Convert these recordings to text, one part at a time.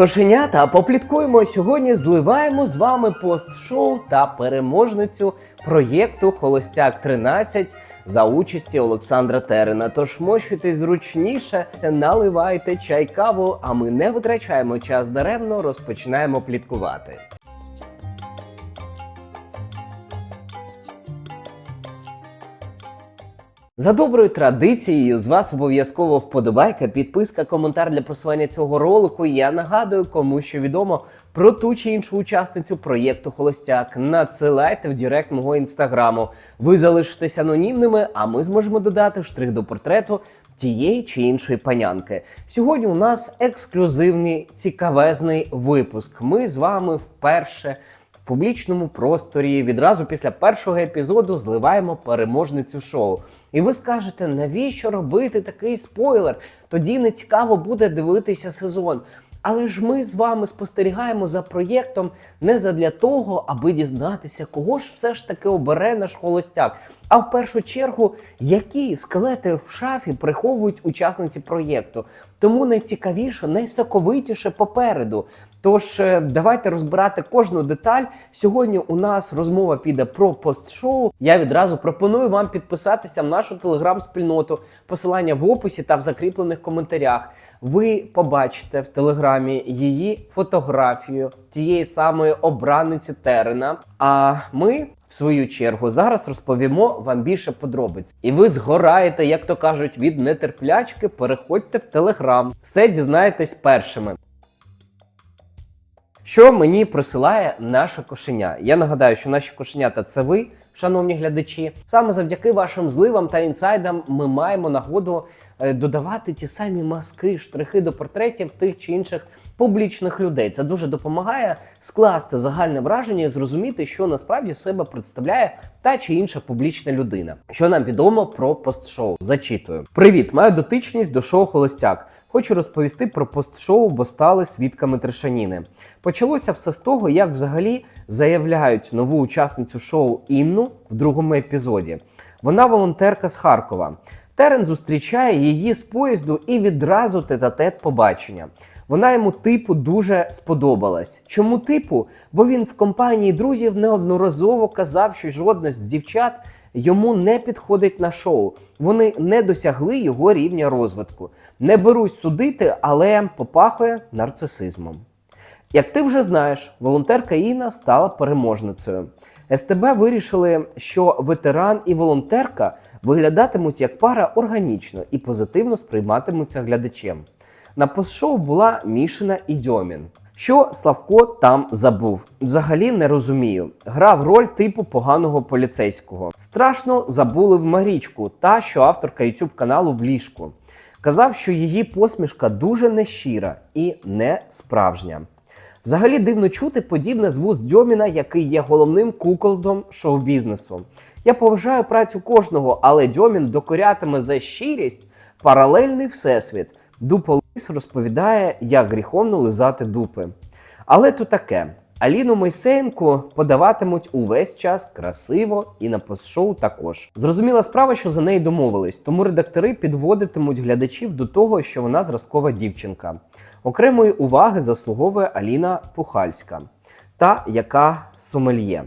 Кошенята, попліткуємо сьогодні. Зливаємо з вами пост-шоу та переможницю проєкту Холостяк 13 за участі Олександра Терена. Тож мощуйтесь зручніше, наливайте чай каву, а ми не витрачаємо час даремно, розпочинаємо пліткувати. За доброю традицією, з вас обов'язково вподобайка, підписка, коментар для просування цього ролику. Я нагадую, кому що відомо про ту чи іншу учасницю проєкту Холостяк. Надсилайте в Директ мого інстаграму. Ви залишитесь анонімними, а ми зможемо додати штрих до портрету тієї чи іншої панянки. Сьогодні у нас ексклюзивний цікавезний випуск. Ми з вами вперше публічному просторі відразу після першого епізоду зливаємо переможницю шоу. І ви скажете, навіщо робити такий спойлер? Тоді не цікаво буде дивитися сезон. Але ж ми з вами спостерігаємо за проєктом не задля того, аби дізнатися, кого ж все ж таки обере наш холостяк. А в першу чергу, які скелети в шафі приховують учасниці проєкту. Тому найцікавіше, найсоковитіше попереду. Тож е, давайте розбирати кожну деталь. Сьогодні у нас розмова піде про постшоу. Я відразу пропоную вам підписатися в нашу телеграм-спільноту. Посилання в описі та в закріплених коментарях. Ви побачите в телеграмі її фотографію тієї самої обраниці Терена. А ми. В свою чергу зараз розповімо вам більше подробиць, і ви згораєте, як то кажуть, від нетерплячки. Переходьте в телеграм, все дізнаєтесь першими. Що мені присилає наше кошеня? Я нагадаю, що наші кошенята це ви, шановні глядачі. Саме завдяки вашим зливам та інсайдам ми маємо нагоду додавати ті самі маски, штрихи до портретів тих чи інших публічних людей. Це дуже допомагає скласти загальне враження і зрозуміти, що насправді себе представляє та чи інша публічна людина. Що нам відомо про постшоу? Зачитую: Привіт, маю дотичність до шоу Холостяк. Хочу розповісти про постшоу, бо стали свідками трешаніни. Почалося все з того, як взагалі заявляють нову учасницю шоу Інну в другому епізоді. Вона волонтерка з Харкова. Терен зустрічає її з поїзду і відразу тет-а-тет побачення. Вона йому типу дуже сподобалась. Чому типу? Бо він в компанії друзів неодноразово казав, що жодна з дівчат йому не підходить на шоу. Вони не досягли його рівня розвитку. Не берусь судити, але попахує нарцисизмом. Як ти вже знаєш, волонтерка Інна стала переможницею. СТБ вирішили, що ветеран і волонтерка виглядатимуть як пара органічно і позитивно сприйматимуться глядачем. На постшоу була Мішина і Дьомін. Що Славко там забув? Взагалі не розумію. Грав роль типу поганого поліцейського. Страшно забули в Марічку, та що авторка youtube каналу в ліжку. Казав, що її посмішка дуже нещира і не справжня. Взагалі дивно чути подібне з вуз Дьоміна, який є головним куколдом шоу-бізнесу. Я поважаю працю кожного, але Дьомін докорятиме за щирість паралельний всесвіт. Дуполис розповідає, як гріховно лизати дупи. Але то таке. Аліну Мойсеєнку подаватимуть увесь час красиво і на постшоу також. Зрозуміла справа, що за неї домовились, тому редактори підводитимуть глядачів до того, що вона зразкова дівчинка. Окремої уваги заслуговує Аліна Пухальська, та яка сомельє.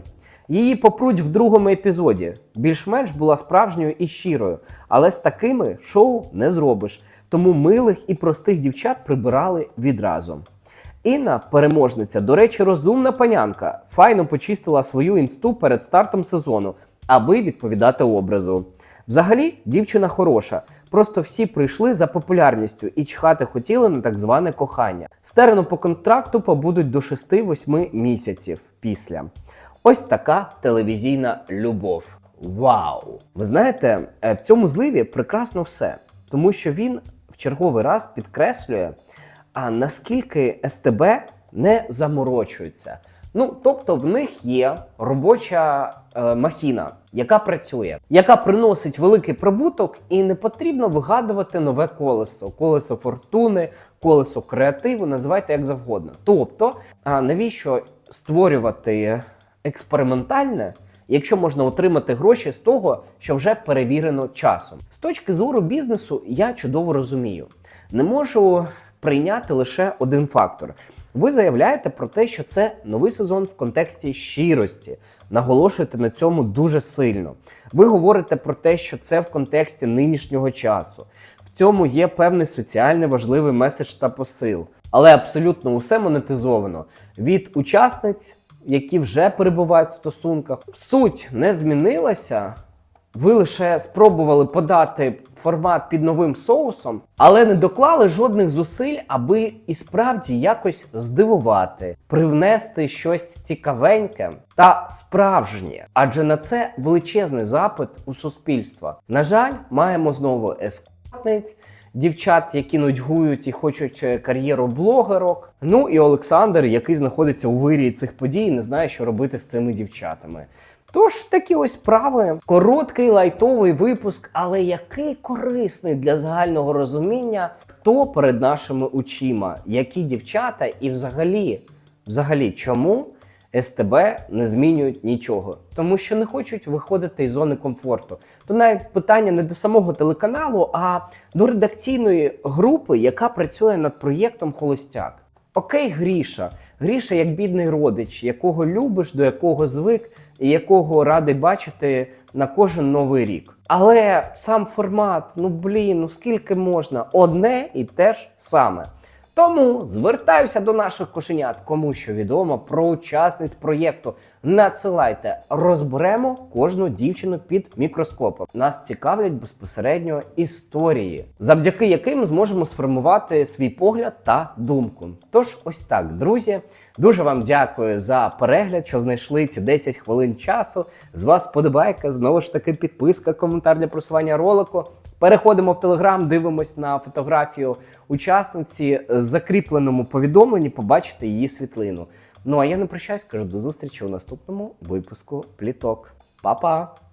Її попруть в другому епізоді. Більш-менш була справжньою і щирою, але з такими шоу не зробиш. Тому милих і простих дівчат прибирали відразу. Інна, переможниця, до речі, розумна панянка, файно почистила свою інсту перед стартом сезону, аби відповідати образу. Взагалі, дівчина хороша. Просто всі прийшли за популярністю і чхати хотіли на так зване кохання. Стерено по контракту побудуть до 6-8 місяців після. Ось така телевізійна любов. Вау! Ви знаєте, е, в цьому зливі прекрасно все, тому що він в черговий раз підкреслює, а наскільки СТБ не заморочується. Ну, тобто, в них є робоча е, махіна, яка працює, яка приносить великий прибуток, і не потрібно вигадувати нове колесо, колесо фортуни, колесо креативу, називайте як завгодно. Тобто, а навіщо створювати експериментальне? Якщо можна отримати гроші з того, що вже перевірено часом, з точки зору бізнесу, я чудово розумію. Не можу прийняти лише один фактор. Ви заявляєте про те, що це новий сезон в контексті щирості. Наголошуєте на цьому дуже сильно. Ви говорите про те, що це в контексті нинішнього часу. В цьому є певний соціально важливий меседж та посил. Але абсолютно усе монетизовано від учасниць, які вже перебувають в стосунках. Суть не змінилася. Ви лише спробували подати формат під новим соусом, але не доклали жодних зусиль, аби і справді якось здивувати, привнести щось цікавеньке та справжнє. Адже на це величезний запит у суспільства. На жаль, маємо знову ескортниць, дівчат, які нудьгують і хочуть е, кар'єру блогерок. Ну і Олександр, який знаходиться у вирії цих подій, не знає, що робити з цими дівчатами. Тож такі ось справи. Короткий лайтовий випуск, але який корисний для загального розуміння, хто перед нашими очима, які дівчата, і взагалі, взагалі, чому СТБ не змінюють нічого, тому що не хочуть виходити із зони комфорту. То навіть питання не до самого телеканалу, а до редакційної групи, яка працює над проєктом Холостяк. Окей, Гріша. Гріша як бідний родич, якого любиш, до якого звик, і якого радий бачити на кожен новий рік. Але сам формат, ну блін, ну скільки можна, одне і те ж саме. Тому звертаюся до наших кошенят, кому що відомо про учасниць проєкту. Надсилайте, розберемо кожну дівчину під мікроскопом. Нас цікавлять безпосередньо історії, завдяки яким зможемо сформувати свій погляд та думку. Тож, ось так, друзі. Дуже вам дякую за перегляд, що знайшли ці 10 хвилин часу. З вас подобайка, знову ж таки, підписка, коментар для просування ролику. Переходимо в Телеграм, дивимось на фотографію учасниці. Закріпленому повідомленні побачите її світлину. Ну а я не прощаюсь, кажу до зустрічі у наступному випуску пліток. Па-па!